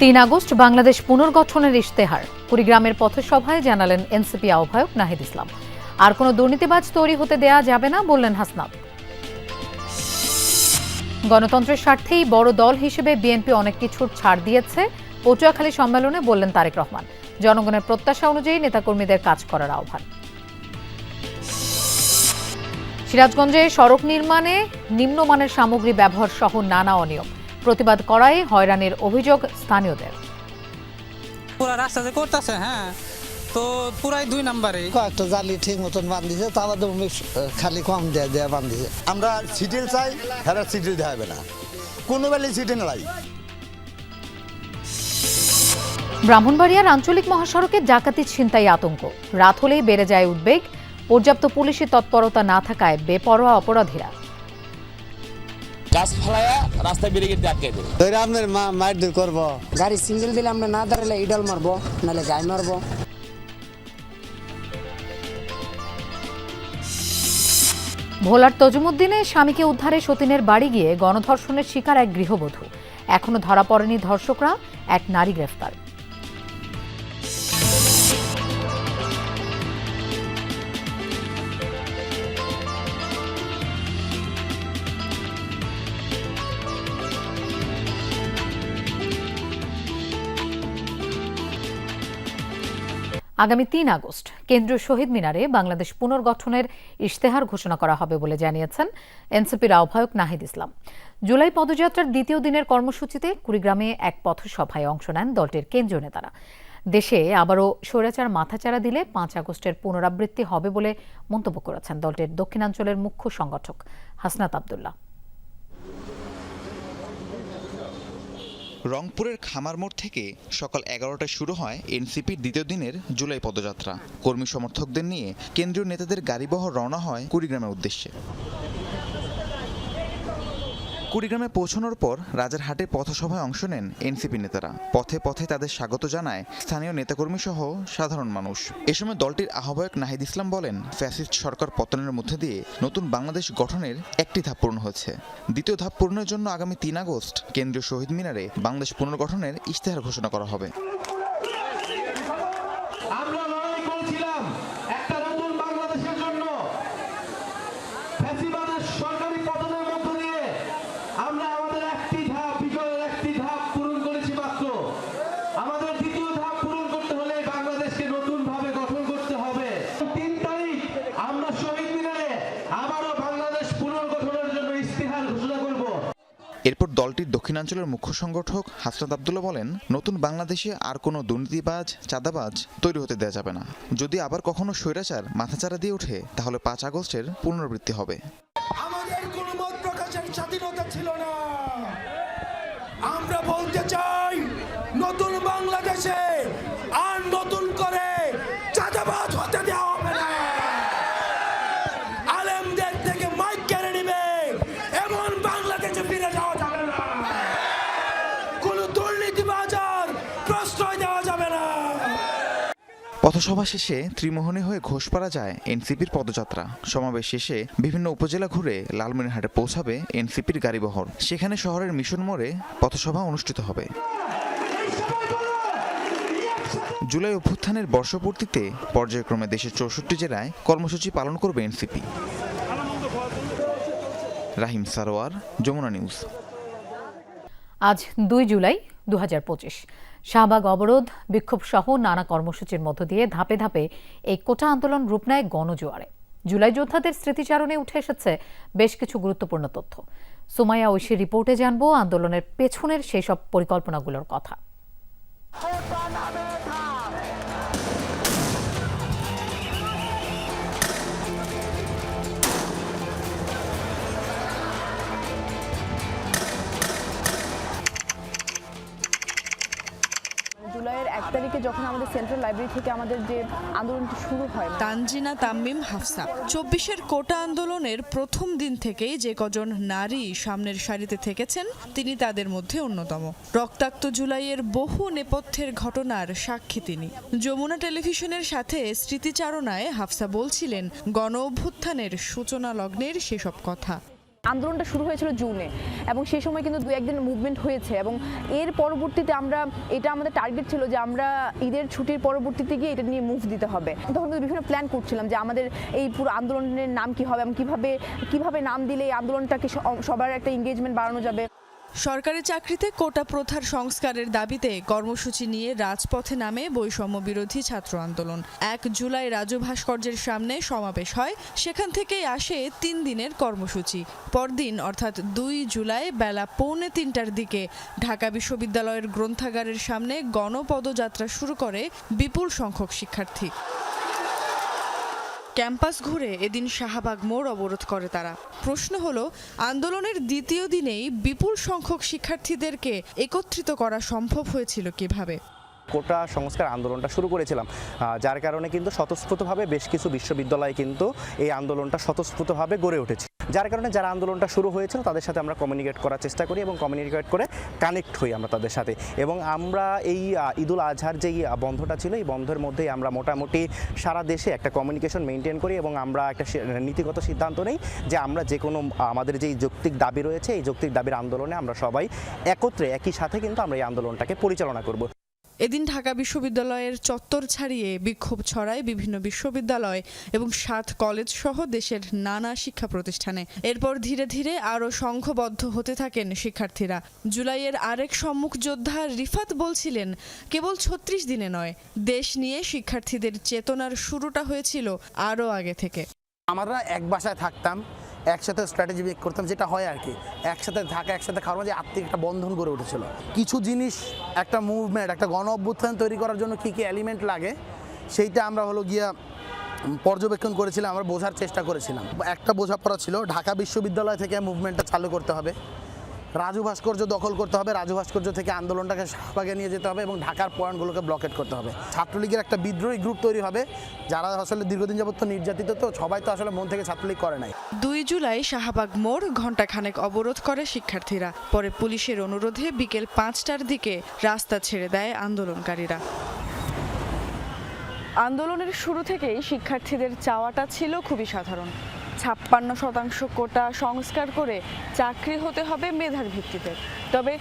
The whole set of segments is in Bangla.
তিন আগস্ট বাংলাদেশ পুনর্গঠনের ইশতেহার। কুড়িগ্রামের পথসভায় জানালেন এনসিপি আহ্বায়ক নাহিদ ইসলাম। আর কোনো দুর্নীতিবাজ তৈরি হতে দেয়া যাবে না বললেন হাসনাত। গণতন্ত্রের স্বার্থেই বড় দল হিসেবে বিএনপি অনেক কিছুর ছাড় দিয়েছে, পটুয়াখালী সম্মেলনে বললেন তারেক রহমান। জনগণের প্রত্যাশা অনুযায়ী নেতাকর্মীদের কাজ করার আহ্বান। সিরাজগঞ্জে সড়ক নির্মাণে নিম্নমানের সামগ্রী ব্যবহার সহ নানা অনিয়ম। প্রতিবাদ করায় হয়রানির অভিযোগ স্থানীয়দের। পুরা রাস্তা যে করতেছে হ্যাঁ? তো পুরাই দুই নাম্বারে। কয়েকটা জালি ঠিক মতন বান্ধিছে তারা তো খালি কম দেয়া দেয়া বান্ধিছে। আমরা সিটিল চাই হ্যাঁ সিটিল দেওয়া হবে না। কোনো বেলে সিটি নাই। ব্রাহ্মণবাড়িয়ার আঞ্চলিক মহাসড়কে ডাকাতি ছিনতাই আতঙ্ক। রাত হলেই বেড়ে যায় উদ্বেগ। পর্যাপ্ত পুলিশি তৎপরতা না থাকায় বেপরোয়া অপরাধীরা। গাছ ফালায়া রাস্তায় ব্যারিকেড দিয়ে আটকে দেবে। ধরে আপনার মা মারধর করব। গাড়ি সিঙ্গেল দিলে আমরা না দাঁড়ালে ইডল মারবো নাহলে গায়ে মারবো। ভোলার তজুমুদ্দিনে স্বামীকে উদ্ধারে সতীনের বাড়ি গিয়ে গণধর্ষণের শিকার এক গৃহবধূ। এখনও ধরা পড়েনি ধর্ষকরা এক নারী গ্রেফতার। আগামী তিন আগস্ট কেন্দ্রীয় শহীদ মিনারে বাংলাদেশ পুনর্গঠনের ইশতেহার ঘোষণা করা হবে বলে জানিয়েছেন এনসিপির আহ্বায়ক নাহিদ ইসলাম। জুলাই পদযাত্রার দ্বিতীয় দিনের কর্মসূচিতে কুড়িগ্রামে এক পথসভায় অংশ নেন দলটির কেন্দ্রীয় নেতারা। দেশে আবারও স্বৈরাচার মাথাচাড়া দিলে পাঁচ আগস্টের পুনরাবৃত্তি হবে বলে মন্তব্য করেছেন দলটির দক্ষিণাঞ্চলের মুখ্য সংগঠক হাসনাত আবদুল্লাহ। রংপুরের খামার মোড় থেকে সকাল এগারোটায় শুরু হয় এনসিপির দ্বিতীয় দিনের জুলাই পদযাত্রা। কর্মী সমর্থকদের নিয়ে কেন্দ্রীয় নেতাদের গাড়িবহর রওনা হয় কুড়িগ্রামের উদ্দেশ্যে। কুড়িগ্রামে পৌঁছানোর পর রাজারহাটে পথসভায় অংশ নেন এনসিপি নেতারা। পথে পথে তাদের স্বাগত জানায় স্থানীয় নেতাকর্মী সহ সাধারণ মানুষ। এ সময় দলটির আহ্বায়ক নাহিদ ইসলাম বলেন, ফ্যাসিস্ট সরকার পতনের মধ্যে দিয়ে নতুন বাংলাদেশ গঠনের একটি ধাপ পূর্ণ হয়েছে। দ্বিতীয় ধাপ পূরণের জন্য আগামী তিন আগস্ট কেন্দ্রীয় শহীদ মিনারে বাংলাদেশ পুনর্গঠনের ইশতেহার ঘোষণা করা হবে আমরা লড়াই করেছিলাম একটা নতুন বাংলাদেশের জন্য ফ্যাসিবাদের সরকারি পতনের মধ্য দিয়ে আমরা আমাদের একটি ধাপ বিজয়ের একটি ধাপ পূরণ করেছি মাত্র আমাদের দ্বিতীয় ধাপ পূরণ করতে হলে বাংলাদেশকে নতুন ভাবে গঠন করতে হবে তিন তারিখ আমরা শহীদ মিনারে আবারও বাংলাদেশ পুনর্গঠনের জন্য ইস্তেহার ঘোষণা করব এরপর দলটির দক্ষিণাঞ্চলের মুখ্য সংগঠক হাসনাত আবদুল্লাহ বলেন, নতুন বাংলাদেশে আর কোনো দুর্নীতিবাজ, চাঁদাবাজ তৈরি হতে দেওয়া যাবে না। যদি আবার কখনো স্বৈরাচার মাথাচাড়া দিয়ে ওঠে, তাহলে পাঁচ আগস্টের পুনরাবৃত্তি হবে। প্রশ্রয় দেওয়া যাবে না। পথসভা শেষে ত্রিমোহনী হয়ে ঘোষপাড়া যায় এনসিপির পদযাত্রা। সমাবেশ শেষে বিভিন্ন উপজেলা ঘুরে লালমনিরহাটে পৌঁছাবে এনসিপির গাড়িবহর। সেখানে শহরের মিশন মোড়ে পথসভা অনুষ্ঠিত হবে। জুলাই অভ্যুত্থানের বর্ষপূর্তিতে পর্যায়ক্রমে দেশের চৌষট্টি জেলায় কর্মসূচি পালন করবে এনসিপি। রাহিম সারোয়ার যমুনা নিউজ। আজ দুই জুলাই দুই হাজার পঁচিশ। শাহবাগ অবরোধ, বিক্ষোভ সহ নানা কর্মসূচির মধ্য দিয়ে ধাপে ধাপে এই কোটা আন্দোলন রূপ নেয় গণজোয়ারে। জুলাই যোদ্ধাদের স্মৃতিচারণে উঠে এসেছে বেশ কিছু গুরুত্বপূর্ণ তথ্য। সুমাইয়া ঐশীর রিপোর্টে জানব আন্দোলনের পেছনের সেই সব পরিকল্পনাগুলোর কথা। তারিখে যখন আমাদের সেন্ট্রাল লাইব্রেরি থেকে আমাদের যে আন্দোলনটি শুরু হয় তানজিনা তাম্মিম হাফসা, চব্বিশের কোটা আন্দোলনের প্রথম দিন থেকেই যে কজন নারী সামনের সারিতে থেকেছেন, তিনি তাদের মধ্যে অন্যতম। রক্তাক্ত জুলাইয়ের বহু নেপথ্যের ঘটনার সাক্ষী তিনি। যমুনা টেলিভিশনের সাথে স্মৃতিচারণায় হাফসা বলছিলেন গণ অভ্যুত্থানের সূচনা লগ্নের সেসব কথা। আন্দোলনটা শুরু হয়েছিল জুনে, এবং সেই সময় কিন্তু দু একদিন মুভমেন্ট হয়েছে, এবং এর পরবর্তীতে আমরা, এটা আমাদের টার্গেট ছিল যে আমরা ঈদের ছুটির পরবর্তীতে গিয়ে এটা নিয়ে মুভ দিতে হবে। তখন কিন্তু বিভিন্ন প্ল্যান করছিলাম যে আমাদের এই পুরো আন্দোলনের নাম কি হবে এবং কীভাবে কীভাবে নাম দিলে এই আন্দোলনটাকে সবার একটা এঙ্গেজমেন্ট বাড়ানো যাবে। সরকারি চাকরিতে কোটা প্রথার সংস্কারের দাবিতে কর্মসূচি নিয়ে রাজপথে নামে বৈষম্য বিরোধী ছাত্র আন্দোলন। এক জুলাই রাজু ভাস্কর্যের সামনে সমাবেশ হয়, সেখান থেকেই আসে তিন দিনের কর্মসূচি। পরদিন, অর্থাৎ দুই জুলাই বেলা পৌনে তিনটার দিকে, ঢাকা বিশ্ববিদ্যালয়ের গ্রন্থাগারের সামনে গণপদযাত্রা শুরু করে বিপুল সংখ্যক শিক্ষার্থী। ক্যাম্পাস ঘুরে এদিন শাহবাগ মোড় অবরোধ করে তারা। প্রশ্ন হলো, আন্দোলনের দ্বিতীয় দিনেই বিপুল সংখ্যক শিক্ষার্থীদেরকে একত্রিত করা সম্ভব হয়েছিল কীভাবে? কোটা সংস্কার আন্দোলনটা শুরু করেছিলাম। যার কারণে কিন্তু স্বতঃস্ফূর্তভাবে বেশ কিছু বিশ্ববিদ্যালয়ে কিন্তু এই আন্দোলনটা স্বতঃস্ফূর্তভাবে গড়ে উঠেছে। যার কারণে যারা আন্দোলনটা শুরু হয়েছিল, তাদের সাথে আমরা কমিউনিকেট করার চেষ্টা করি এবং কমিউনিকেট করে কানেক্ট হই আমরা তাদের সাথে। এবং আমরা এই ঈদুল আজহার যেই বন্ধটা ছিল, এই বন্ধের মধ্যেই আমরা মোটামুটি সারা দেশে একটা কমিউনিকেশন মেনটেন করি এবং আমরা একটা নীতিগত সিদ্ধান্ত নেই যে আমরা যে কোনো আমাদের যেই যৌক্তিক দাবি রয়েছে, এই যৌক্তিক দাবির আন্দোলনে আমরা সবাই একত্রে, একই সাথে কিন্তু আমরা এই আন্দোলনটাকে পরিচালনা করব। এদিন ঢাকা বিশ্ববিদ্যালয়ের চত্বর ছাড়িয়ে বিক্ষোভ ছড়ায় বিভিন্ন বিশ্ববিদ্যালয় এবং সাত কলেজ সহ দেশের নানা শিক্ষা প্রতিষ্ঠানে। এরপর ধীরে ধীরে আরও সংঘবদ্ধ হতে থাকেন শিক্ষার্থীরা। জুলাইয়ের আরেক সম্মুখ যোদ্ধা রিফাত বলছিলেন, কেবল ছত্রিশ দিনে নয়, দেশ নিয়ে শিক্ষার্থীদের চেতনার শুরুটা হয়েছিল আরও আগে থেকে। আমরা এক বাসায় থাকতাম, একসাথে স্ট্র্যাটেজি মেক করতাম, যেটা হয় আর কি। একসাথে থাকা, একসাথে খাওয়ার মধ্যে আত্মিক একটা বন্ধন গড়ে উঠেছিল। কিছু জিনিস, একটা মুভমেন্ট একটা গণ অভ্যুত্থান তৈরি করার জন্য কী কী এলিমেন্ট লাগে, সেইটা আমরা হলো গিয়া পর্যবেক্ষণ করেছিলাম, আমরা বোঝার চেষ্টা করেছিলাম। একটা বোঝাপড়া ছিল, ঢাকা বিশ্ববিদ্যালয় থেকে মুভমেন্টটা চালু করতে হবে। রাজু ভাস্কর্য দখল করতে হবে। রাজু ভাস্কর্য থেকে আন্দোলনটাকে শাহবাগে নিয়ে যেতে হবে এবং ঢাকার পয়েন্টগুলোকে ব্লকেট করতে হবে। ছাত্রলীগের একটা বিদ্রোহী গ্রুপ তৈরি হবে। যারা আসলে দীর্ঘদিন যাবত নির্যাতিত তো সবাই তো আসলে মন থেকে ছাত্রলীগ করে নাই। দুই জুলাই শাহবাগ মোড় ঘণ্টাখানেক অবরোধ করে শিক্ষার্থীরা। পরে পুলিশের অনুরোধে বিকেল পাঁচটার দিকে রাস্তা ছেড়ে দেয় আন্দোলনকারীরা। আন্দোলনের শুরু থেকেই শিক্ষার্থীদের চাওয়াটা ছিল খুবই সাধারণ। ছাপ্পান্ন শতাংশ কোটা সংস্কার করে চাকরি হতে হবে মেধার ভিত্তিতে। তবে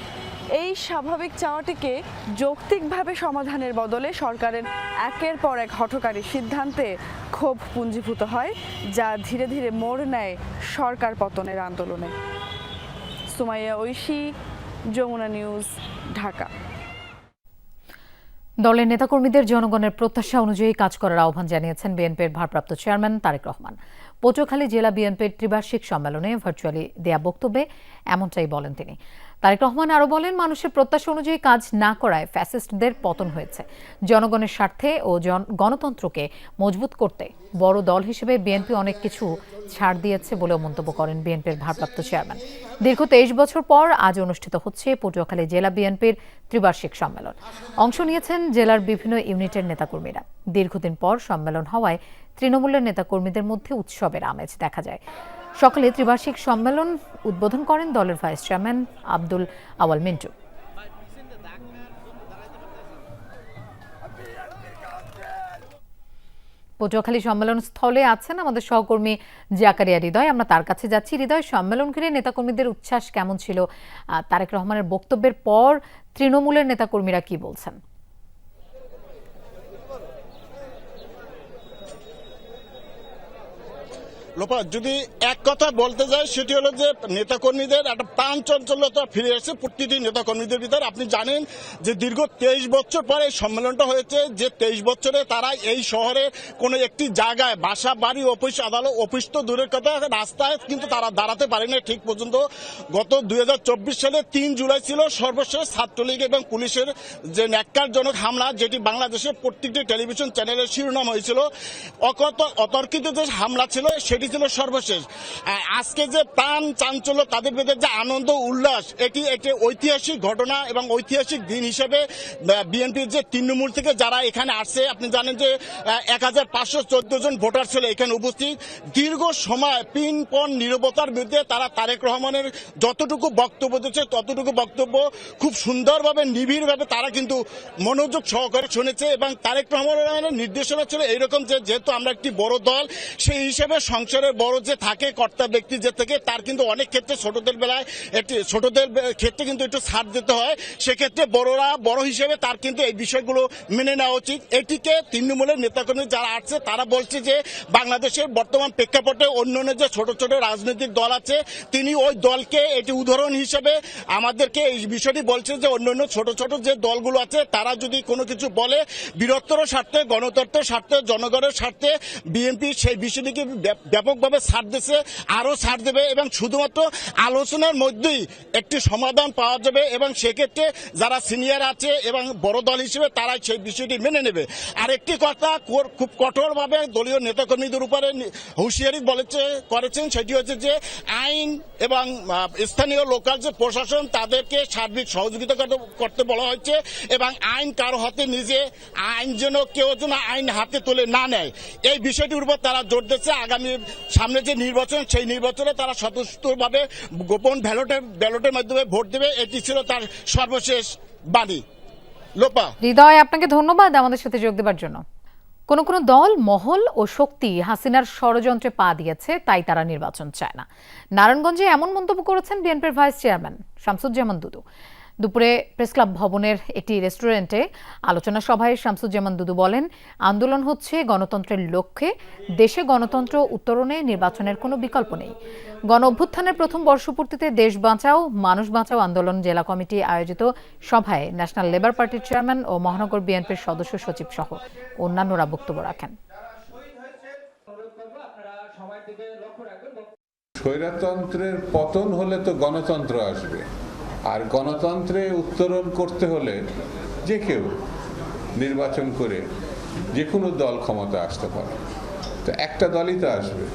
এই স্বাভাবিক চাওয়াটিকে যৌক্তিকভাবে সমাধানের বদলে সরকারের একের পর এক হঠকারী সিদ্ধান্তে ক্ষোভ পুঞ্জীভূত হয়, যা ধীরে ধীরে মোড় নেয় সরকার পতনের আন্দোলনে। সুমাইয়া ঐশী, যমুনা নিউজ, ঢাকা। দলের নেতাকর্মীদের জনগণের প্রত্যাশা অনুযায়ী কাজ করার আহ্বান জানিয়েছেন বিএনপির ভারপ্রাপ্ত চেয়ারম্যান তারেক রহমান। পটুয়াখালী জেলা বিএনপির ত্রিবার্ষিক সম্মেলনে ভার্চুয়ালি দেয়া বক্তব্যে এমনটাই বলেন তিনি। তারেক রহমান আরও বলেন, মানুষের প্রত্যাশা অনুযায়ী কাজ না করায় ফ্যাসিস্টদের পতন হয়েছে। জনগণের স্বার্থে ও গণতন্ত্রকে মজবুত করতে বড় দল হিসেবে বিএনপি অনেক কিছু ছাড় দিয়েছে বলেও মন্তব্য করেন বিএনপির ভারপ্রাপ্ত চেয়ারম্যান। দীর্ঘ তেইশ বছর পর আজ অনুষ্ঠিত হচ্ছে পটুয়াখালী জেলা বিএনপির ত্রিবার্ষিক সম্মেলন। অংশ নিয়েছেন জেলার বিভিন্ন ইউনিটের নেতাকর্মীরা। দীর্ঘদিন পর সম্মেলন হওয়ায় তৃণমূলের নেতাকর্মীদের মধ্যে উৎসবের আমেজ দেখা যায়। সকালে ত্রিবার্ষিক সম্মেলন উদ্বোধন করেন দলের ভাইস চেয়ারম্যান আব্দুল আওয়াল মিন্টু। পটুয়াখালী সম্মেলন স্থলে আছেন আমাদের সহকর্মী জাকারিয়া হৃদয়। আমরা তার কাছে যাচ্ছি। হৃদয়, সম্মেলন ঘিরে নেতাকর্মীদের উচ্ছ্বাস কেমন ছিল? তারেক রহমানের বক্তব্যের পর তৃণমূলের নেতাকর্মীরা কি বলছেন? লোপা, যদি এক কথা বলতে যায় সেটি হলো যে নেতাকর্মীদের একটা প্রাণ চঞ্চলতা ফিরে এসেছে প্রতিটি নেতাকর্মীদের ভিতরে। আপনি জানেন যে দীর্ঘ তেইশ বছর পরে সম্মেলনটা হয়েছে, যে তেইশ বছরে তারা এই শহরে কোনো একটি জায়গায় বাসা, বাড়ি, অফিস, আদালত, অফিস তো দূরের কথা, রাস্তায় কিন্তু তারা দাঁড়াতে পারেনি ঠিক পর্যন্ত। গত দুই হাজার চব্বিশ সালে তিন জুলাই ছিল সর্বশেষ ছাত্রলীগ এবং পুলিশের যে ন্যাক্কারজনক হামলা, যেটি বাংলাদেশের প্রত্যেকটি টেলিভিশন চ্যানেলের শিরোনাম হয়েছিল। অকত, অতর্কিত যে হামলা ছিল, সেটি ছিল সর্বশেষ। আজকে যে প্রাণ চাঞ্চল্য, তাদের ভেতরে যে আনন্দ, উল্লাস, এটি একটি ঐতিহাসিক ঘটনা এবং ঐতিহাসিক দিন হিসেবে বিএনপির যে তৃণমূল থেকে যারা এখানে আসছে, আপনি জানেন যে এক হাজার পাঁচশো চোদ্দ জন ভোটার ছিল এখানে উপস্থিত। দীর্ঘ সময় পিন, পন, নিরবতার বিরুদ্ধে তারা তারেক রহমানের যতটুকু বক্তব্য দিচ্ছে, ততটুকু বক্তব্য খুব সুন্দরভাবে, নিবিড়ভাবে তারা কিন্তু মনোযোগ সহকারে শুনেছে এবং তারেক রহমানের নির্দেশনা ছিল এইরকম যেহেতু আমরা একটি বড় দল, সেই হিসেবে সংসদ বছরের বড় যে থাকে কর্তা ব্যক্তি যে থেকে, তার কিন্তু অনেক ক্ষেত্রে ছোটদের বেলায় একটি, ছোটদের ক্ষেত্রে কিন্তু একটু ছাড় দিতে হয়। সেক্ষেত্রে বড়রা, বড় হিসেবে তার কিন্তু এই বিষয়গুলো মেনে নেওয়া উচিত। এটিকে তৃণমূলের নেতাকর্মী যারা আছে, তারা বলছে যে বাংলাদেশের বর্তমান প্রেক্ষাপটে অন্যান্য যে ছোট ছোট রাজনৈতিক দল আছে, তিনি ওই দলকে এটি উদাহরণ হিসেবে আমাদেরকে এই বিষয়টি বলছে যে অন্যান্য ছোট ছোট যে দলগুলো আছে, তারা যদি কোনো কিছু বলে, বৃহত্তর স্বার্থে, গণতন্ত্রের স্বার্থে, জনগণের স্বার্থে, বিএনপি সেই বিষয়টিকে ব্যাপকভাবে ছাড় দিচ্ছে আরও ছাড় দেবে এবং শুধুমাত্র আলোচনার মধ্যেই একটি সমাধান পাওয়া যাবে এবং সেক্ষেত্রে যারা সিনিয়র আছে এবং বড় দল হিসেবে তারাই সেই বিষয়টি মেনে নেবে। আর একটি কথা খুব কঠোরভাবে দলীয় নেতাকর্মীদের উপরে হুঁশিয়ারি বলেছে, করেছেন, সেটি হচ্ছে যে আইন এবং স্থানীয় লোকাল যে প্রশাসন তাদেরকে সার্বিক সহযোগিতা করতে- বলা হয়েছে এবং আইন কারও হাতে নিজে, আইন যেন কেউ যেন আইন হাতে তুলে না নেয়। এই বিষয়টির উপর তারা জোর দিচ্ছে আগামী সামনে যে নির্বাচন, সেই নির্বাচনে তারা স্বতঃস্ফূর্তভাবে গোপন ব্যালটের ব্যালটের মাধ্যমে ভোট দেবে। এটি ছিল তার সর্বশেষ বাণী। লোপা। হৃদয়, আপনাকে ধন্যবাদ আমাদের সাথে যোগ দেবার জন্য। কোন কোন দল, মহল ও শক্তি হাসিনার ষড়যন্ত্রে পা দিয়েছে, তাই তারা নির্বাচন চায় না। নারায়ণগঞ্জে এমন মন্তব্য করেছেন বিএনপির ভাইস চেয়ারম্যান শামসুজ্জামান দুদু। দুপুরে প্রেস ক্লাব ভবনের একটি রেস্টুরেন্টে আলোচনা সভায় শামসুজ্জামান দুদু বলেন, আন্দোলন হচ্ছে গণতন্ত্রের লক্ষ্যে, দেশে গণতন্ত্র উত্তরণে নির্বাচনের কোনো বিকল্প নেই। গণ অভ্যুত্থানের প্রথম বর্ষপূর্তিতে দেশ বাঁচাও, মানুষ বাঁচাও আন্দোলন জেলা কমিটি আয়োজিত সভায় ন্যাশনাল লেবার পার্টির চেয়ারম্যান ও মহানগর বিএনপির সদস্য সচিব সহ অন্যান্যরা বক্তব্য রাখেন। স্বৈরতন্ত্রের পতন হলে তো গণতন্ত্র আসবে। আর গণতন্ত্রে উত্তরণ করতে হলে যে কেউ নির্বাচন করে যে কোনো দল ক্ষমতা আসতে পারে। তো একটা দলই তো আসবে।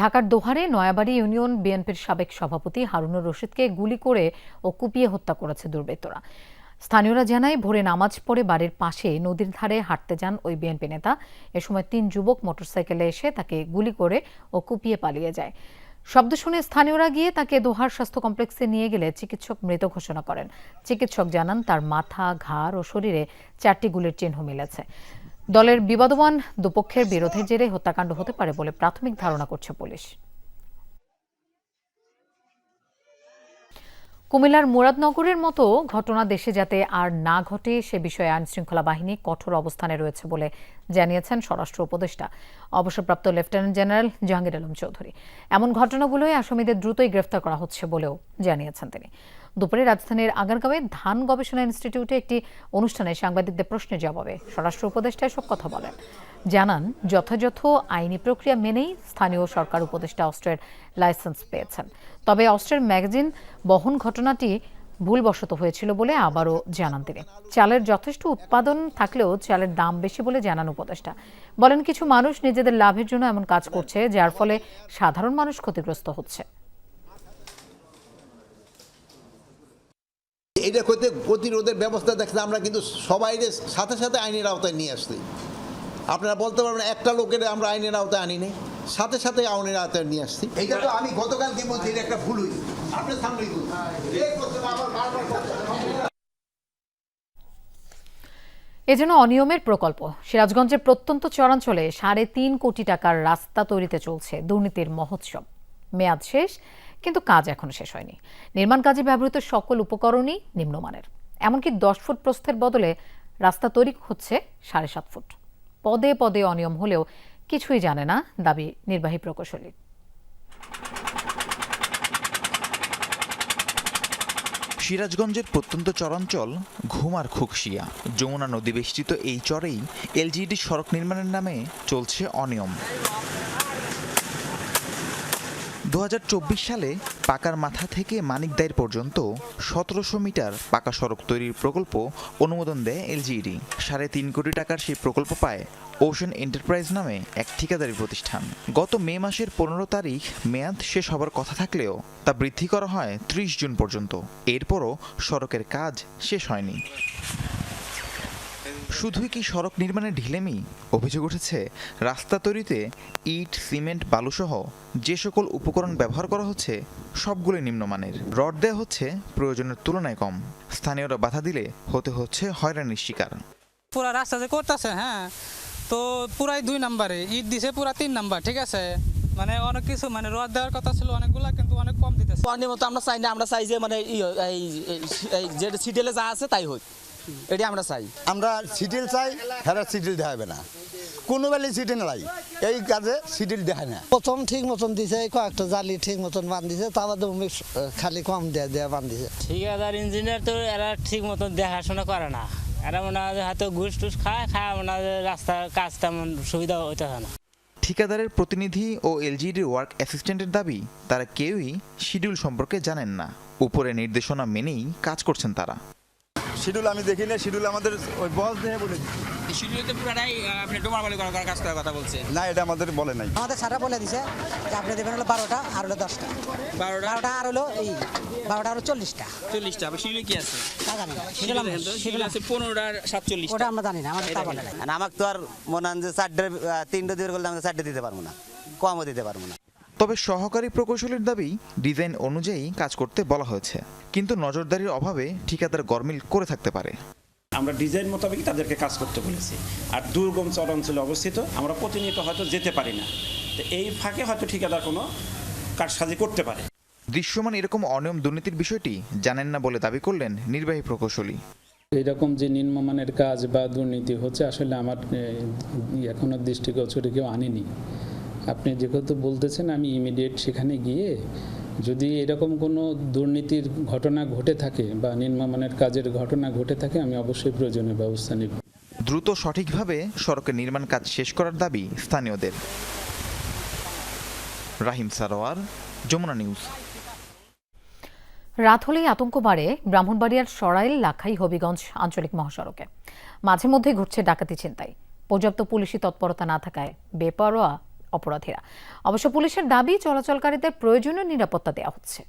ঢাকার দোহারে নয়াবাড়ি ইউনিয়ন বিএনপির সাবেক সভাপতি হারুনুর রশিদকে গুলি করে ও কুপিয়ে হত্যা করেছে দুর্বৃত্তরা। স্থানীয়রা জানায়, ভোরে নামাজ পড়ে বাড়ির পাশে নদীর ধারে হাঁটতে যান ওই বিএনপি নেতা। এ সময় তিন যুবক মোটরসাইকেলে এসে তাকে গুলি করে ও কুপিয়ে পালিয়ে যায়। শব্দ শুনে স্থানীয়রা গিয়ে তাকে দোহার স্বাস্থ্য কমপ্লেক্সে নিয়ে গেলে চিকিৎসক মৃত ঘোষণা করেন। চিকিৎসক জানান, তার মাথা ঘাড় ও শরীরে চারটি গুলির চিহ্ন মিলেছে। দলের বিবাদমান দুপক্ষের বিরোধের জেরে হত্যাকাণ্ড হতে পারে বলে প্রাথমিক ধারণা করছে পুলিশ। কুমিল্লার মুরাদনগরের মতো ঘটনা দেশে যাতে আর না ঘটে, সে বিষয়ে আইন শৃঙ্খলা বাহিনী কঠোর অবস্থানে রয়েছে বলে জানিয়েছেন স্বরাষ্ট্র উপদেষ্টা। অবসরপ্রাপ্ত লেফটেন্যান্ট জেনারেল জাহাঙ্গীর আলম চৌধুরী। এমন ঘটনাগুলোই আসামিদের দ্রুতই গ্রেফতার করা হচ্ছে বলেও জানিয়েছেন তিনি। দুপুরে রাজধানীর আগারগাঁওয়ে ধান গবেষণা ইনস্টিটিউটে একটি অনুষ্ঠানে সাংবাদিকদের প্রশ্নের জবাবে স্বরাষ্ট্র উপদেষ্টা এসব কথা বলেন। জানান, যথাযথ আইনি প্রক্রিয়া মেনেই স্থানীয় সরকার উপদেষ্টা অস্ত্রের লাইসেন্স পেয়েছেন। তবে অস্ত্রের ম্যাগাজিন বহন ঘটনাটি ভুলবশত হয়েছিল বলে আবারও জানান তিনি। চালের যথেষ্ট উৎপাদন থাকলেও চালের দাম বেশি বলে জানান উপদেষ্টা। বলেন, কিছু মানুষ নিজেদের লাভের জন্য এমন কাজ করছে, যার ফলে সাধারণ মানুষ ক্ষতিগ্রস্ত হচ্ছে। এটা করতে প্রতিরোধের ব্যবস্থা দেখতে আমরা কিন্তু সবাই সাথে সাথে আইনের আওতায় নিয়ে আসছি আপনারা বলতে পারবেন একটা লোকের আমরা আইনের আওতায় আনিনি সাথে সাথে আইনের আওতায় নিয়ে আসছি। এইটা তো আমি গতকালকে বলছি এটা একটা ভুল হয়েছে। সামনেই। এজন্য অনিয়মের প্রকল্প। সিরাজগঞ্জের প্রত্যন্ত চরাঞ্চলে সাড়ে তিন কোটি টাকার রাস্তা তৈরিতে চলছে দুর্নীতির মহোৎসব। মেয়াদ শেষ কিন্তু কাজ এখনও শেষ হয়নি। নির্মাণ কাজে ব্যবহৃত সকল উপকরণই নিম্নমানের। এমনকি দশ ফুট প্রস্থের বদলে রাস্তা তৈরি হচ্ছে সাড়ে সাত ফুট। পদে পদে অনিয়ম হলেও কিছুই জানে না দাবি নির্বাহী প্রকৌশলী। সিরাজগঞ্জের প্রত্যন্ত চরাঞ্চল ঘুমার খুকশিয়া যমুনা নদী বেষ্টিত এই চরেই এলজিডি সড়ক নির্মাণের নামে চলছে অনিয়ম। দু হাজার চব্বিশ সালে পাকার মাথা থেকে মানিকদাইর পর্যন্ত সতেরোশো মিটার পাকা সড়ক তৈরির প্রকল্প অনুমোদন দেয় এলজিইডি। সাড়ে তিন কোটি টাকার সেই প্রকল্প পায় ওশন এন্টারপ্রাইজ নামে এক ঠিকাদারি প্রতিষ্ঠান। গত মে মাসের পনেরো তারিখ মেয়াদ শেষ হবার কথা থাকলেও তা বৃদ্ধি করা হয় ত্রিশ জুন পর্যন্ত। এরপরও সড়কের কাজ শেষ হয়নি। শুধুই কি সড়ক নির্মাণে ঢিলেমি? অভিযোগ উঠেছে রাস্তা তৈরিতে ইট সিমেন্ট বালুসহ যে সকল উপকরণ ব্যবহার করা হচ্ছে সবগুলো নিম্নমানের। রড দেওয়া হচ্ছে প্রয়োজনের তুলনায় কম। স্থানীয়রা বাধা দিলে হতে হচ্ছে হয়রানির শিকার। পুরো রাস্তা যে করতেছে হ্যাঁ তো পুরাই দুই নাম্বারে। ইট দিছে পুরা তিন নাম্বার ঠিক আছে? মানে অনেক কিছু মানে রদ দেওয়ার কথা ছিল অনেকগুলা কিন্তু অনেক কম দিতেছে। অনিয়মিত আমরা চাই না আমরা চাই যে মানে এই এই যে সিডিএলে যা আছে তাই হোক। এটি আমরা চাই। আমরা সিডিল চাই হ্যাঁ সিডিল দেখাবে না। কোনো বেলে সিডিল নাই। এই কাজে সিডিল দেখায় না। প্রথম ঠিক মতন দিছে কয়েকটা জালি ঠিক মতন বান্ধিছে তারপর তো খালি কম দেয়া দেয়া বান্ধিছে। ঠিকাদার ইঞ্জিনিয়ার তো এরা ঠিক মতন দেখাশোনা করে না। এরা মনে হয় হয়তো ঘুষ টুস খায় খায় মনে হয় রাস্তার কাজ তেমন সুবিধা হইতে হয় না। ঠিকাদারের প্রতিনিধি ও এলজিডির ওয়ার্ক অ্যাসিস্ট্যান্টের দাবি তারা কেউই শিডিউল সম্পর্কে জানেন না। উপরে নির্দেশনা মেনেই কাজ করছেন তারা। শিডিউল আমি দেখি না শিডিউল আমাদের ওই বস দেখে বলে শিডিউলে পুরাটাই আপনি ডোমারবালি করার কাজ করার কথা বলছে। না এটা আমাদের বলে নাই। আমাদের সারা বলে দিছে যে আপনি দেবেন হলো বারোটা আর হলো দশটা। বারোটা? বারোটা আর হলো এই বারোটা আর চল্লিশটা। চল্লিশটা আবার শিডিউল কি আছে? তা জানি শিডিউল শিডিউল আছে পনেরোটার সাতচল্লিশ ওটা আমরা জানি না আমাদের তা বলে নাই। আমাকে তো আর মনে হয় যে চারটে তিনটে দিয়ে করলে আমাকে চারটে দিতে পারব না। কমও দিতে পারব না। তবে সহকারী প্রকৌশলীর দাবি ডিজাইন অনুযায়ী কাজ করতে বলা হয়েছে। কিন্তু নজরদারির অভাবে ঠিকাদার গরমিল করে থাকতে পারে। আমরা ডিজাইন মোতাবেক তাদেরকে কাজ করতে বলেছি। আর দুর্গম চর অঞ্চলে অবস্থিত আমরা প্রতিনিয়ত হয়তো যেতে পারি না। তো এই ফাঁকে হয়তো ঠিকাদার কোনো কারসাজি করতে পারে। দৃশ্যমান এরকম অনিয়ম দুর্নীতির বিষয়টি জানেন না বলে দাবি করলেন নির্বাহী প্রকৌশলী। এরকম যে নিম্নমানের কাজ বা দুর্নীতি হচ্ছে আসলে আমার এখনও দৃষ্টিগোচরে কেউ আনেনি। আপনি যেহেতু বলতেছেন আমি ইমিডিয়েট সেখানে গিয়ে যদি এরকম কোনো দুর্নীতির ঘটনা ঘটে থাকে বা নিম্নমানের কাজের ঘটনা ঘটে থাকে আমি অবশ্যই প্রয়োজনীয় ব্যবস্থা নেব। দ্রুত সঠিকভাবে সড়কের নির্মাণ কাজ শেষ করার দাবি স্থানীয়দের। রাহিম সারোয়ার যমুনা নিউজ। রাত হলেই আতঙ্ক বাড়ে ব্রাহ্মণবাড়িয়ার সরাইল লাখাই হবিগঞ্জ আঞ্চলিক মহাসড়কে। মাঝে মধ্যে ঘটছে ডাকাতি ছিনতাই। পর্যাপ্ত পুলিশি তৎপরতা না থাকায় বেপরোয়া অপরাধীরা। অবশ্য পুলিশের দাবি, চলাচলকারীদের প্রয়োজনীয় নিরাপত্তা দেওয়া হচ্ছে।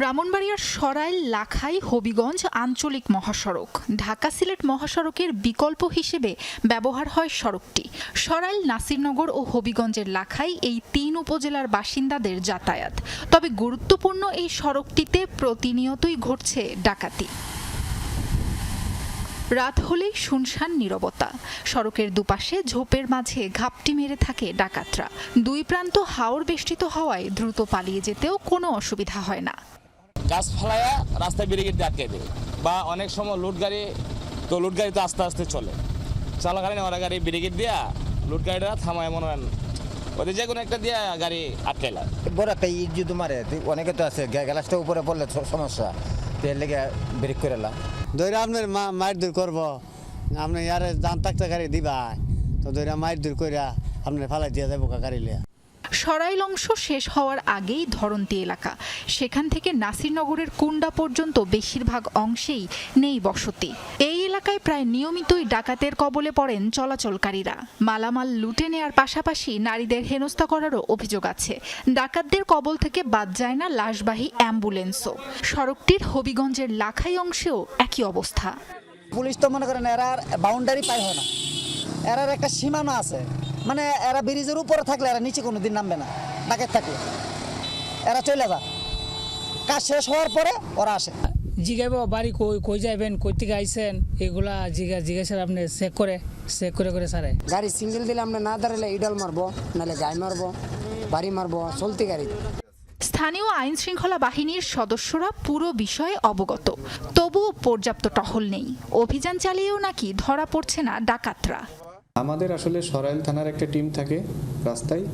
ব্রাহ্মণবাড়িয়ার সরাইল, লাখাই, হবিগঞ্জ আঞ্চলিক মহাসড়ক। ঢাকা সিলেট মহাসড়কের বিকল্প হিসেবে ব্যবহার হয় সড়কটি। সরাইল, নাসিরনগর ও হবিগঞ্জের লাখাই এই তিন উপজেলার বাসিন্দাদের যাতায়াত। তবে গুরুত্বপূর্ণ এই সড়কটিতে প্রতিনিয়তই ঘটছে ডাকাতি। রাত হলেই শুনশান নীরবতা। সড়কের দুপাশে ঝোপের মাঝে ঘাপটি মেরে থাকে ডাকাতরা। দুই প্রান্ত হাওর বেষ্টিত হওয়ায় দ্রুত পালিয়ে যেতেও কোনো অসুবিধা হয় না। গাছ ফালায়া রাস্তায় ব্যারিকেড দিয়ে আটকে দেবে বা অনেক সময় লুট গাড়ি তো লুট গাড়ি তো আস্তে আস্তে চলে। চলাকালীন ওরা গাড়ি ব্যারিকেড দিয়া লুট গাড়িটা থামায় মনে হয় ওদের যে কোনো একটা দিয়া গাড়ি আটকাইলা বড় একটা ইট যদি মারে অনেকে তো আছে গ্যালাসটা উপরে পড়লে সমস্যা। তো এর লেগে ব্রেক করে এলাম। ধরে আপনার মায়ের দূর করব। আপনি ইয়ারে জান থাকতে গাড়ি দিবা তো ধরে মায়ের দূর কইরা আপনার ফালাই দিয়ে যাব গাড়ি লিয়া সরাইল অংশ শেষ হওয়ার আগেই ধরন্তি এলাকা। সেখান থেকে নাসিরনগরের কুন্ডা পর্যন্ত বেশিরভাগ অংশেই নেই বসতি। এই এলাকায় প্রায় নিয়মিতই ডাকাতের কবলে পড়েন চলাচলকারীরা। মালামাল লুটে নেয়ার পাশাপাশি নারীদের হেনস্থা করারও অভিযোগ আছে। ডাকাতদের কবল থেকে বাদ যায় না লাশবাহী অ্যাম্বুলেন্সও। সড়কটির হবিগঞ্জের লাখাই অংশেও একই অবস্থা। পুলিশ তো মনে করেন এরা বাউন্ডারি পাই হয় না। এরার একটা সীমানা আছে। মানে এরা ব্রিজের উপরে থাকলে এরা নিচে কোনো দিন নামবে না ডাকের থাকলে। এরা চলে যা কাজ শেষ হওয়ার পরে ওরা আসে। জিগাইব বাড়ি কই কই যাইবেন কই থেকে আইছেন এগুলা জিগা জিজ্ঞাসা আপনি চেক করে চেক করে করে সারে গাড়ি সিঙ্গেল দিলে আমরা না দাঁড়ালে ইডাল মারবো নাহলে গাই মারবো বাড়ি মারবো চলতি গাড়ি। স্থানীয় আইন শৃঙ্খলা বাহিনীর সদস্যরা পুরো বিষয়ে অবগত। তবুও পর্যাপ্ত টহল নেই। অভিযান চালিয়েও নাকি ধরা পড়ছে না ডাকাতরা। আমাদের আসলে সরাইল থানার একটা টিম থাকে রাস্তায়,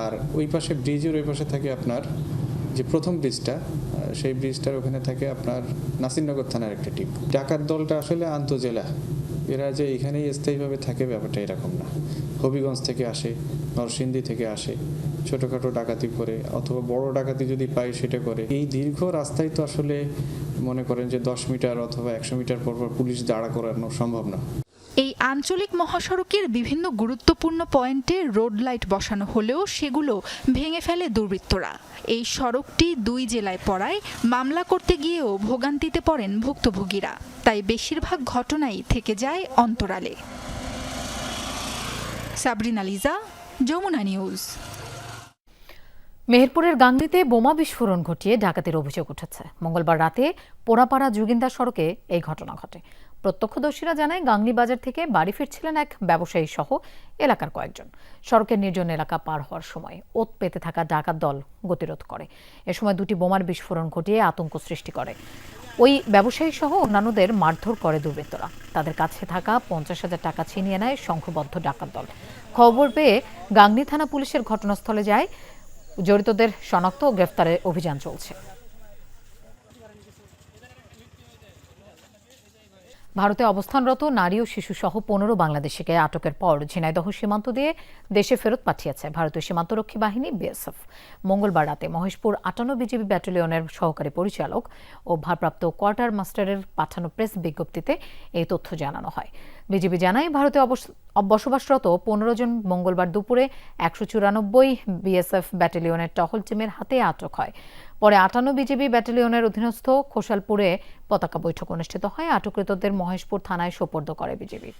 আর ওই পাশে ব্রিজের ওই পাশে থাকে আপনার যে প্রথম ব্রিজটা সেই ব্রিজটার ওখানে থাকে আপনার নাসিরনগর থানার একটা টিম ডাকাত দলটা আসলে আন্তজেলা। এরা যে এখানেই স্থায়ীভাবে থাকে ব্যাপারটা এরকম না। হবিগঞ্জ থেকে আসে, নরসিংদী থেকে আসে, ছোটোখাটো ডাকাতি করে, অথবা বড় ডাকাতি যদি পায় সেটা করে। এই দীর্ঘ রাস্তায় তো আসলে মনে করেন যে দশ মিটার অথবা একশো মিটার পর পর পুলিশ দাঁড়া করানো সম্ভব না। এই আঞ্চলিক মহাসড়কের বিভিন্ন গুরুত্বপূর্ণ পয়েন্টে রোড লাইট বসানো হলেও সেগুলো ভেঙে ফেলে দুর্বৃত্তরা। এই সড়কটি দুই জেলায় পড়ায় মামলা করতে গিয়েও ভোগান্তিতে পড়েন ভুক্তভোগীরা। তাই বেশিরভাগ ঘটনাই থেকে যায় অন্তরালে। সাবরিনা লিজা, যমুনা নিউজ। মেহেরপুরের গাংনীতে বোমা বিস্ফোরণ ঘটিয়ে ডাকাতের অভিযোগ উঠেছে। মঙ্গলবার রাতে পোড়াপাড়া জুগিন্দা সড়কে এই ঘটনা ঘটে। প্রত্যক্ষদর্শীরা জানায়, গাংনী বাজার থেকে বাড়ি ফিরছিলেন এক ব্যবসায়ী সহ এলাকার কয়েকজন। সড়কের নির্জন এলাকা পার হওয়ার সময় ওত পেতে থাকা ডাকাত দল গতিরোধ করে। এ সময় দুটি বোমার বিস্ফোরণ ঘটিয়ে আতঙ্ক সৃষ্টি করে। ওই ব্যবসায়ী সহ অন্যান্যদের মারধর করে দুর্বৃত্তরা। তাদের কাছে থাকা পঞ্চাশ হাজার টাকা ছিনিয়ে নেয় সংঘবদ্ধ ডাকাত দল। খবর পেয়ে গাংনী থানা পুলিশের ঘটনাস্থলে যায়। জড়িতদের শনাক্ত ও গ্রেফতারের অভিযান চলছে। ভারতে অবস্থানরত নারী ও শিশু সহ পনেরো বাংলাদেশিকে আটকের পর ঝিনাইদহ সীমান্ত দিয়ে দেশে ফেরত পাঠিয়েছে ভারতীয় সীমান্তরক্ষী বাহিনী বিএসএফ। মঙ্গলবার রাতে মহেশপুর আটান্ন বিজিবি ব্যাটালিয়নের সহকারী পরিচালক ও ভারপ্রাপ্ত কোয়ার্টার মাস্টারের পাঠানো প্রেস বিজ্ঞপ্তিতে এই তথ্য জানানো হয়। বিজিবি জানায়, ভারতে বসবাসরত পনেরো জন মঙ্গলবার দুপুরে একশো চুরানব্বই বিএসএফ ব্যাটালিয়নের টহল টিমের হাতে আটক হয়। পরে আটান্ন বিজিবি ব্যাটালিয়নের অধীনস্থ খোসালপুরে পতাকা বৈঠক অনুষ্ঠিত হয়। আটককৃতদের মহেশপুর থানায় সোপর্দ করে বিজিবি।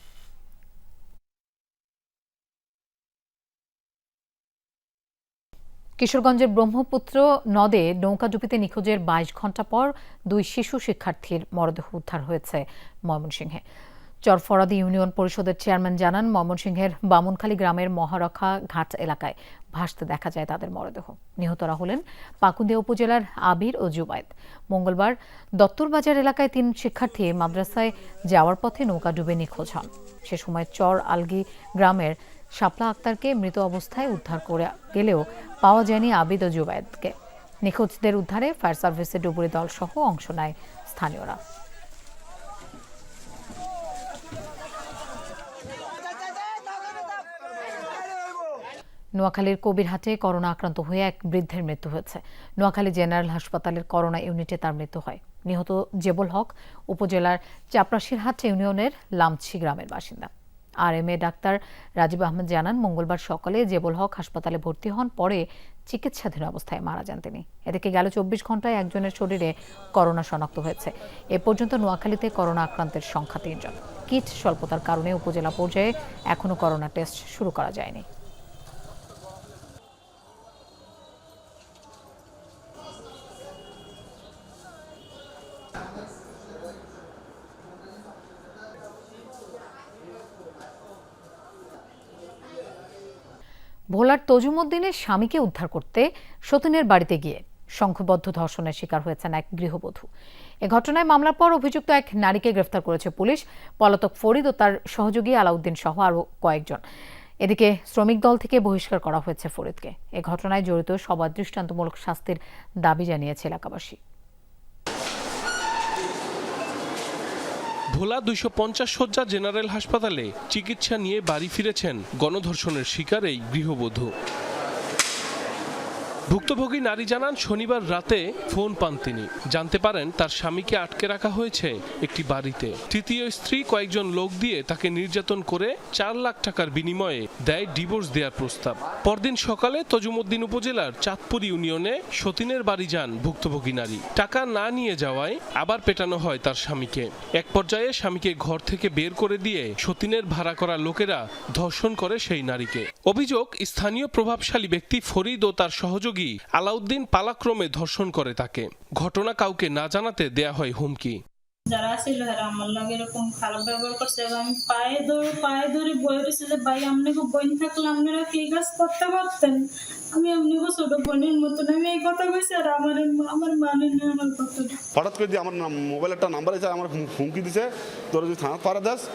কিশোরগঞ্জের ব্রহ্মপুত্র নদে নৌকাডুবিতে নিখোঁজের বাইশ ঘণ্টা পর দুই শিশু শিক্ষার্থীর মরদেহ উদ্ধার হয়েছে ময়মনসিংহে। চরফরাদি ইউনিয়ন পরিষদের চেয়ারম্যান জানান, ময়মনসিংহের বামুনখালী গ্রামের মহারখা ঘাট এলাকায় ভাসতে দেখা যায় তাদের মরদেহ। নিহতরা হলেন পাকুন্দিয়া উপজেলার আবির ও জুবায়েদ। মঙ্গলবার দত্তরবাজার এলাকায় তিন শিক্ষার্থী মাদ্রাসায় যাওয়ার পথে নৌকা ডুবে নিখোঁজ হন। সে সময় চর আলগি গ্রামের শাপলা আক্তারকে মৃত অবস্থায় উদ্ধার করে গেলেও পাওয়া যায়নি আবিদ ও জুবায়েদকে। নিখোঁজদের উদ্ধারে ফায়ার সার্ভিসের ডুবুরি দল সহ অংশ নেয় স্থানীয়রা। নোয়াখালীর কবিরহাটে করোনা আক্রান্ত হয়ে এক বৃদ্ধের মৃত্যু হয়েছে। নোয়াখালী জেনারেল হাসপাতালের করোনা ইউনিটে তার মৃত্যু হয়। নিহত জেবল হক উপজেলার চাপরাশিরহাট ইউনিয়নের লামছি গ্রামের বাসিন্দা। R M A doctor Rajib Ahmed জানান, মঙ্গলবার সকালে জেবুল হক হাসপাতালে ভর্তি হন, পরে চিকিৎসাধীন অবস্থায় মারা যান তিনি। এদিকে গেল চব্বিশ ঘন্টায় একজনের শরীরে করোনা শনাক্ত হয়েছে। এ পর্যন্ত নোয়াখালীতে করোনা আক্রান্তের সংখ্যা তিনজন। কিট স্বল্পতার কারণে উপজেলা পর্যায়ে এখনও করোনা টেস্ট শুরু করা যায়নি। ভোলার তজুমুদ্দিনের স্বামীকে উদ্ধার করতে সতীনের বাড়িতে গিয়ে সংঘবদ্ধ ধর্ষণের শিকার হয়েছেন এক গৃহবধূ। এ ঘটনায় মামলার পর অভিযুক্ত এক নারীকে গ্রেফতার করেছে পুলিশ, পলাতক ফরিদ ও তার সহযোগী আলাউদ্দিন সহ আরও কয়েকজন। এদিকে শ্রমিক দল থেকে বহিষ্কার করা হয়েছে ফরিদকে। এ ঘটনায় জড়িত সবার দৃষ্টান্তমূলক শাস্তির দাবি জানিয়েছে এলাকাবাসী। ভোলা দুইশো পঞ্চাশ শয্যা জেনারেল হাসপাতালে চিকিৎসা নিয়ে বাড়ি ফিরেছেন গণধর্ষণের শিকার এই গৃহবধূ। ভুক্তভোগী নারী জানান, শনিবার রাতে ফোন পান তিনি। জানতে পারেন, তার স্বামীকে আটকে রাখা হয়েছে একটি বাড়িতে। তৃতীয় স্ত্রী কয়েকজন লোক দিয়ে তাকে নির্যাতন করে চার লাখ টাকার বিনিময়ে দেয় ডিভোর্স দেওয়ার প্রস্তাব। পরদিন সকালে তজুমুদ্দিন উপজেলার চাঁদপুর ইউনিয়নে সতীনের বাড়ি যান ভুক্তভোগী নারী। টাকা না নিয়ে যাওয়ায় আবার পেটানো হয় তার স্বামীকে। এক পর্যায়ে স্বামীকে ঘর থেকে বের করে দিয়ে সতীনের ভাড়া করা লোকেরা ধর্ষণ করে সেই নারীকে। অভিযোগ, স্থানীয় প্রভাবশালী ব্যক্তি ফরিদ ও তার সহযোগী আলাউদ্দিন পালাক্রমে ধর্ষণ করে তাকে। ঘটনা কাউকে না জানাতে দেয়া হয় হুমকি। যারা ছিল এরা আমার লাগে এরকম খারাপ ব্যবহার করছে এবং পায়ে ধরে পায়ে ধরে রয়েছে যে ভাই আপনি খুব বোন থাকলে আপনারা কি কাজ করতে পারতেন? আমি ছোট বোনের মতন আমি এই কথা কইছি আর আমার আমার মানে না আমার কথাটা। হঠাৎ করে দিয়ে আমার নাম- মোবাইল একটা নাম্বার আছে আমার হুমকি দিছে তোর যদি থানা পাড়া দাস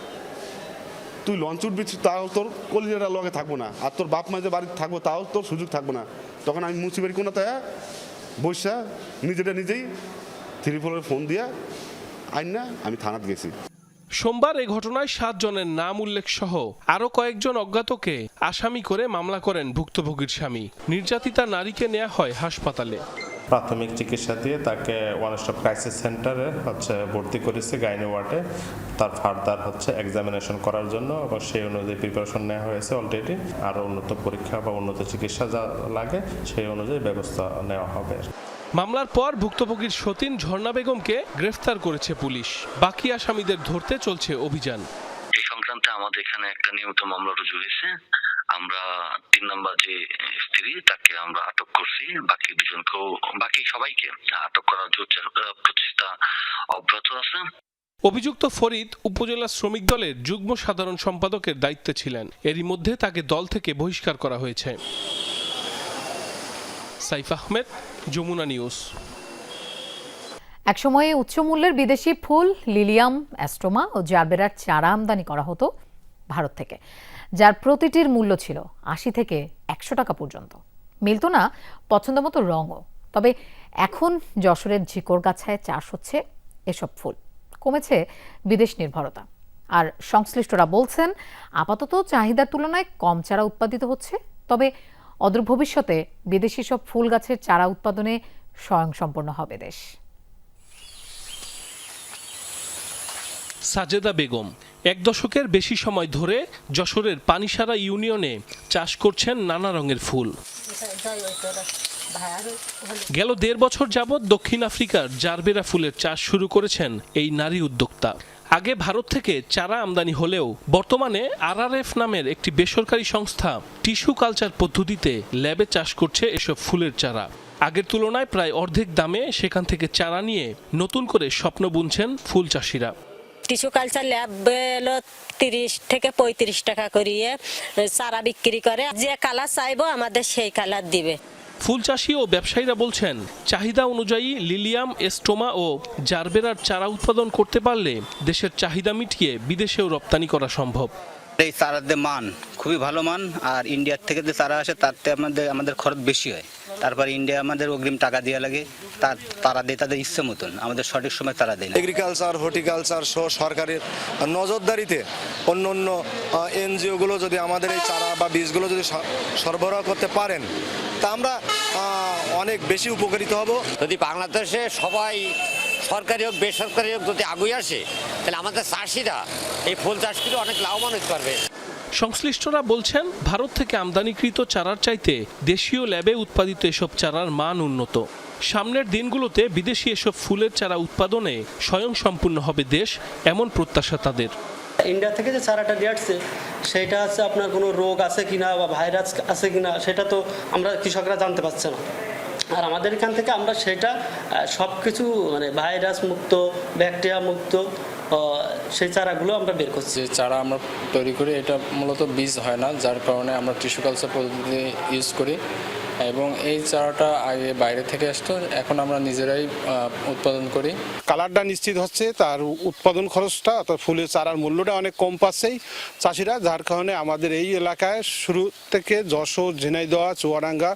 তুই লঞ্চ উঠবি তাও তোর কলিজাটা লগে থাকব না। আর তোর বাপ মা যে বাড়িতে থাকব তাও তোর সুযোগ থাকব না। তখন আমি মুসিবের কোনো তাই বৈশা নিজেটা নিজেই থ্রি ফোন দিয়া আইন না আমি থানাতে গেছি। সোমবার এ ঘটনায় সাতজনের নাম উল্লেখ সহ আরও কয়েকজন অজ্ঞাতকে আসামি করে মামলা করেন ভুক্তভোগীর স্বামী। নির্যাতিতা নারীকে নেওয়া হয় হাসপাতালে। প্রাথমিক চিকিৎসা দিয়ে তাকে ওয়ান স্টপ ক্রাইসিস সেন্টারে হচ্ছে ভর্তি করেছে গাইনি ওয়ার্ডে তার ফার্দার হচ্ছে এক্সামিনেশন করার জন্য এবং সেই অনুযায়ী প্রিপারেশন নেওয়া হয়েছে অলরেডি আরও উন্নত পরীক্ষা বা উন্নত চিকিৎসা যা লাগে সেই অনুযায়ী ব্যবস্থা নেওয়া হবে। মামলার পর ভুক্তভোগীর সতীন ঝর্ণা বেগমকে গ্রেফতার করেছে পুলিশ। বাকি আসামিদের ধরতে চলছে অভিযান। এই সংক্রান্তে আমাদের এখানে একটা নিয়মিত মামলা রুজু হয়েছে। আমরা তিন নম্বর যে স্ত্রী তাকে আমরা আটক করছি। বাকি দুজনকেও বাকি সবাইকে আটক করার জন্য প্রচেষ্টা অব্যাহত আছে। অভিযুক্ত ফরিদ উপজেলা শ্রমিক দলের যুগ্ম সাধারণ সম্পাদকের দায়িত্বে ছিলেন। এরই মধ্যে তাকে দল থেকে বহিষ্কার করা হয়েছে। সাইফ আহমেদ যমুনা নিউজ। একসময়ে উচ্চমূল্যের বিদেশি ফুল লিলিয়াম অ্যাস্ট্রোমা ও জারবেরার চারা আমদানি করা হতো ভারত থেকে। যার প্রতিটির মূল্য ছিল আশি থেকে একশো টাকা পর্যন্ত। মিলত না পছন্দ মতো রঙও, তবে এখন যশোরের ঝিকরগাছায় চাষ হচ্ছে এসব ফুল। কমেছে বিদেশ নির্ভরতা। আর সংশ্লিষ্টরা বলছেন, আপাতত চাহিদার তুলনায় কম চারা উৎপাদিত হচ্ছে, তবে অদূর ভবিষ্যতে বিদেশি সব ফুল গাছের চারা উৎপাদনে স্বয়ংসম্পূর্ণ হবে দেশ। সাজেদা বেগম এক দশকের বেশি সময় ধরে যশোরের পানিসারা ইউনিয়নে চাষ করছেন নানা রঙের ফুল। গেল দেড় বছর যাবৎ দক্ষিণ আফ্রিকার জারবেরা ফুলের চাষ শুরু করেছেন এই নারী উদ্যোক্তা। আগে ভারত থেকে চারা আমদানি হলেও বর্তমানে আরআরএফ নামের একটি বেসরকারি সংস্থা টিস্যু কালচার পদ্ধতিতে ল্যাবে চাষ করছে এসব ফুলের চারা। আগের তুলনায় প্রায় অর্ধেক দামে সেখান থেকে চারা নিয়ে নতুন করে স্বপ্ন বুনছেন ফুল চাষিরা। টিস্যু কালচার ল্যাব তিরিশ থেকে পঁয়ত্রিশ টাকা করিয়ে চারা বিক্রি করে। যে কালার চাইব আমাদের সেই কালার দিবে। ফুল চাষি ও ব্যবসায়ীরা বলছেন, চাহিদা অনুযায়ী লিলিয়াম, এস্টোমা ও জারবেরার চারা উৎপাদন করতে পারলে দেশের চাহিদা মিটিয়ে বিদেশেও রপ্তানি করা সম্ভব। এই চারার মান খুবই ভালো মান আর ইন্ডিয়ার থেকে যে চারা আসে তাতে আমাদের আমাদের খরচ বেশি হয়। তারপর ইন্ডিয়া আমাদের অগ্রিম টাকা দেওয়া লাগে তার তারা দেয় তাদের ইচ্ছে মতন আমাদের সঠিক সময় তারা দেয় না। এগ্রিকালচার হর্টিকালচার সহ সরকারের নজরদারিতে অন্য অন্য এনজিওগুলো যদি আমাদের এই চারা বা বীজগুলো যদি স- সরবরাহ করতে পারেন তা আমরা অনেক বেশি উপকৃত হব। যদি বাংলাদেশে সবাই সরকারি হোক বেসরকারি হোক যদি আগুই আসে তাহলে আমাদের চাষিরা এই ফুল চাষ করে অনেক লাভবান হতে পারবে। সংশ্লিষ্টরা বলছেন ভারত থেকে আমদানিকৃত চারার চাইতে দেশীয় ল্যাবে উৎপাদিত এসব চারার মান উন্নত। সামনের দিনগুলোতে বিদেশি এসব ফুলের চারা উৎপাদনে স্বয়ংসম্পূর্ণ হবে দেশ এমন প্রত্যাশা তাদের। ইন্ডিয়া থেকে যে চারাটা দিয়ে আসছে সেটা হচ্ছে আপনার কোনো রোগ আছে কিনা বা ভাইরাস আছে কিনা সেটা তো আমরা কৃষকরা জানতে পারছে না। আর আমাদের এখান থেকে আমরা সেটা সব কিছু মানে ভাইরাস মুক্ত, ব্যাকটেরিয়া মুক্ত সেই চারাগুলো আমরা বের করছি। যে চারা আমরা তৈরি করি, এটা মূলত বীজ হয় না, যার কারণে আমরা টিস্যু কালচার পদ্ধতি ইউজ করি। এবং এই চারাটা আগে বাইরে থেকে আসতো এখন আমরা নিজেরাই উৎপাদন করি। কালারটা নিশ্চিত হচ্ছে তার উৎপাদন খরচটা অর্থাৎ ফুলের চারার মূল্যটা অনেক কম পাচ্ছেই। চাষিরা যার কারণে আমাদের এই এলাকায় শুরু থেকে যশোর ঝিনাইদহ চুয়াডাঙ্গা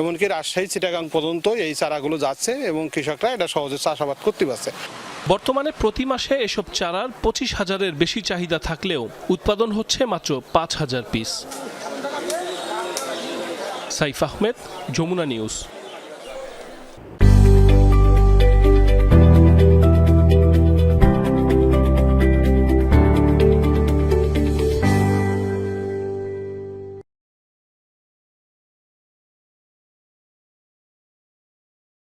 এমনকি রাজশাহী চিটাগাং পর্যন্ত এই চারাগুলো যাচ্ছে এবং কৃষকরা এটা সহজে চাষাবাদ করতে পারছে। বর্তমানে প্রতি মাসে এসব চারার পঁচিশ হাজারের বেশি চাহিদা থাকলেও উৎপাদন হচ্ছে মাত্র পাঁচ হাজার পিস। সাইফ আহমেদ যমুনা নিউজ